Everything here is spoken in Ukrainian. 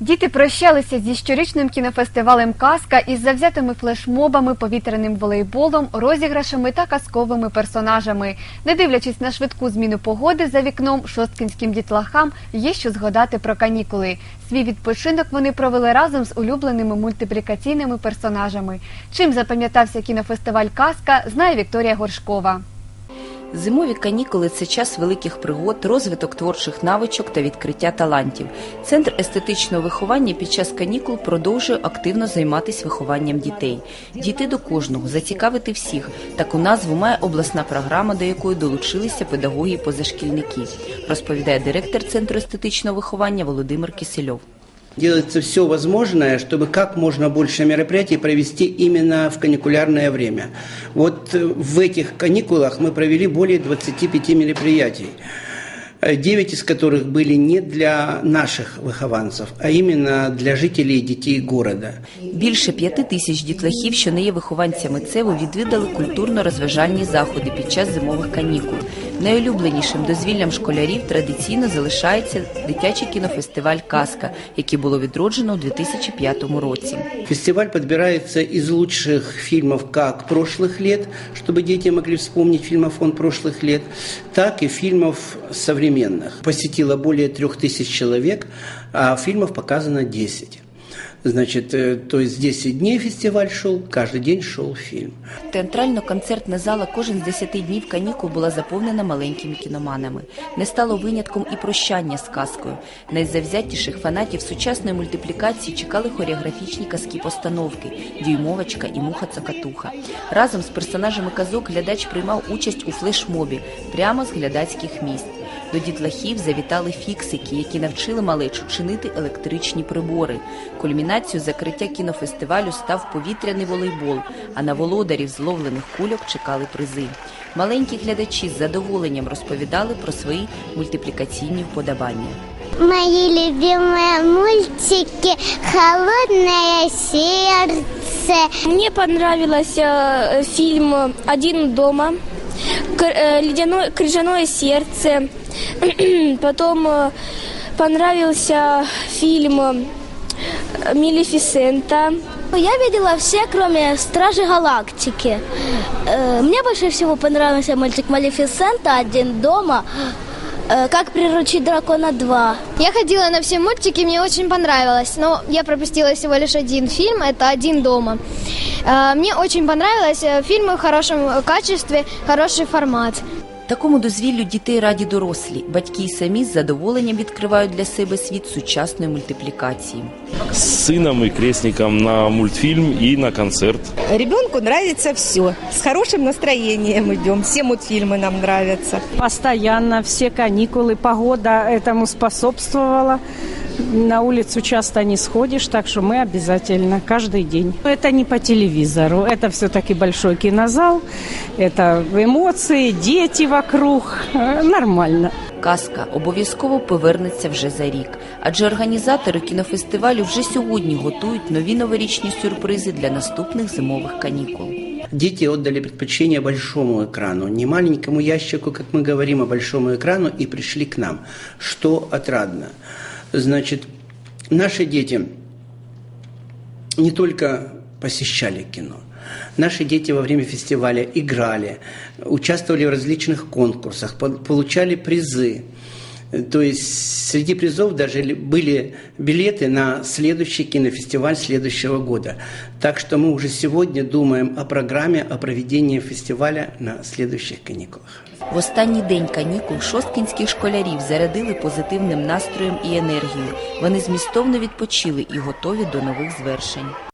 Діти прощалися зі щорічним кінофестивалем Казка із завзятими флешмобами, повітряним волейболом, розіграшами та казковими персонажами. Не дивлячись на швидку зміну погоди за вікном, шосткинським дітлахам є що згадати про канікули. Свій відпочинок вони провели разом з улюбленими мультиплікаційними персонажами. Чим запам'ятався кінофестиваль Казка, знає Вікторія Горшкова. Зимові канікули це час великих пригод, розвиток творчих навичок та відкриття талантів. Центр естетичного виховання під час канікул продовжує активно займатися вихованням дітей. Дійти до кожного, зацікавити всіх. Таку назву має обласна програма, до якої долучилися педагоги позашкільники, розповідає директор центру естетичного виховання Володимир Кисельов Делается все возможное, чтобы как можно больше мероприятий провести именно в каникулярное время. Вот э, в этих каникулах мы провели более 25 мероприятий. э, Девять из которых были не для наших выхованцев, а именно для жителей и детей города. Більше п'яти тисяч дітлахів, що не є вихованцями ЦЕВу, відвідали культурно-розважальні заходи під час зимових канікул. Найулюбленішим дозвіллям школярів традиційно залишається дитячий кінофестиваль Казка, який було відроджено у 2005 році. Фестиваль подбирается из лучших фильмов как прошлых лет, чтобы дети могли вспомнить фильмофон прошлых лет, так и фильмов современных. Посетило более трех тысяч человек, а фильмов показано 10. Значит, э, то есть 10 дней фестиваль шел, каждый день шел фильм. Театрально-концертна зала кожен з 10 днів канікул була заповнена маленькими кіноманами. Не стало винятком і прощання з казкою. Найзавзятіших фанатів сучасної мультиплікації чекали хореографічні казки постановки Дюймовочка і Муха Цокатуха. Разом з персонажами казок глядач приймав участь у флешмобі прямо з глядацьких місць. До дітлахів завітали фіксики, які навчили малечу чинити електричні прибори. Кульмінацією закриття кінофестивалю став повітряний волейбол, а на володарів зловлених кульок чекали призи. Маленькі глядачі з задоволенням розповідали про свої мультиплікаційні вподобання. Мои любимые мультики «Холодное сердце». Мне понравился э, фильм «Один дома», к- э, «Ледяное крыжаное сердце». Потом э, понравился фильм э, «Малефисента». Я видела все, кроме Стражи Галактики. Э, Мне больше всего понравился мультик «Малефисента», «Один дома», э, «Как приручить дракона 2». Я ходила на все мультики, мне очень понравилось, но я пропустила всего лишь один фильм, это «Один дома». Э, Мне очень понравилось, э, фильмы в хорошем качестве, хороший формат. Такому дозвіллю дітей раді дорослі. Батьки й самі з задоволенням відкривають для себе світ сучасної мультиплікації. с сыном и крестником на мультфильм и на концерт. Ребенку нравится все. С хорошим настроением идем. Все мультфильмы нам нравятся. Постоянно, все каникулы, погода этому способствовала. На улицу часто не сходишь, так что мы обязательно каждый день. Это не по телевизору, это все-таки большой кинозал, это эмоции, дети вокруг, Э, нормально. Казка обов'язково повернеться вже за рік, адже організатори кінофестивалю вже сьогодні готують нові новорічні сюрпризи для наступних зимових канікул. Дети отдали предпочтение большому экрану, не маленькому ящику, как мы говорим, а большому экрану, и пришли к нам, что отрадно. Значит, наши дети не только посещали кино, наши дети во время фестиваля играли, участвовали в различных конкурсах, по- получали призы. То есть среди призов даже ли- были билеты на следующий кинофестиваль следующего года. Так что мы уже сегодня думаем о программе, о проведении фестиваля на следующих каникулах. В останній день канікул шосткінських школярів зарядили позитивним настроєм і енергією. Вони змістовно відпочили і готові до нових звершень.